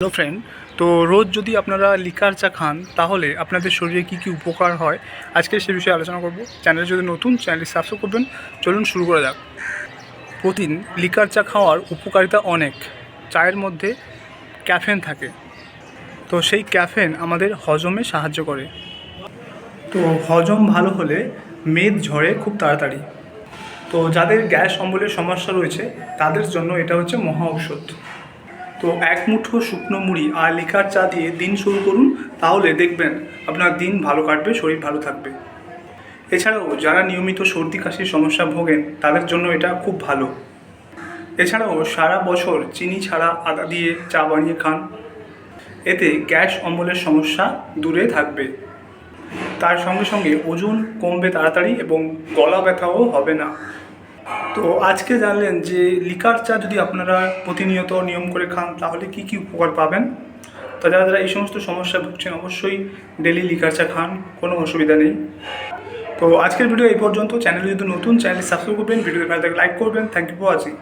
Hello friend তো রোজ যদি আপনারা লিকার চা খান, তাহলে আপনাদের শরীরে কী কী উপকার হয়? আজকে সে বিষয়ে আলোচনা করব। চ্যানেল যদি নতুন চ্যানেলটি সাবস্ক্রাইব করবেন। চলুন শুরু করা যাক। প্রতিদিন লিকার চা খাওয়ার উপকারিতা অনেক। চায়ের মধ্যে ক্যাফেন থাকে। তো সেই ক্যাফেন আমাদের হজমে সাহায্য করে। তো হজম ভালো হলে মেদ ঝরে খুব তাড়াতাড়ি। তো যাদের গ্যাস অম্বলের সমস্যা রয়েছে, তাদের জন্য এটা হচ্ছে মহা ঔষধ। তো এক মুঠো শুকনো মুড়ি আর লিকার চা দিয়ে দিন শুরু করুন, তাহলে দেখবেন আপনার দিন ভালো কাটবে, শরীর ভালো থাকবে। এছাড়াও যারা নিয়মিত সর্দি, কাশির সমস্যা ভোগেন, তাদের জন্য এটা খুব ভালো। এছাড়াও সারা বছর চিনি ছাড়া আদা দিয়ে চা বানিয়ে খান। এতে গ্যাস অম্বলের সমস্যা দূরে থাকবে। তার সঙ্গে সঙ্গে ওজন কমবে তাড়াতাড়ি এবং গলা ব্যথাও হবে না। তো আজকে জানলেন যে লিকার চা যদি আপনারা প্রতিনিয়ত নিয়ম করে খান, তাহলে কি কি উপকার পাবেন? তো যারা যারা এই সমস্ত সমস্যা ভুগছেন, অবশ্যই ডেলি লিকার চা খান, কোনো অসুবিধা নেই। তো আজকের ভিডিও এই পর্যন্ত। চ্যানেল যদি নতুন চ্যানেল সাবস্ক্রাইব করবেন ভিডিও ভালো লাইক করবেন। Thank you for watching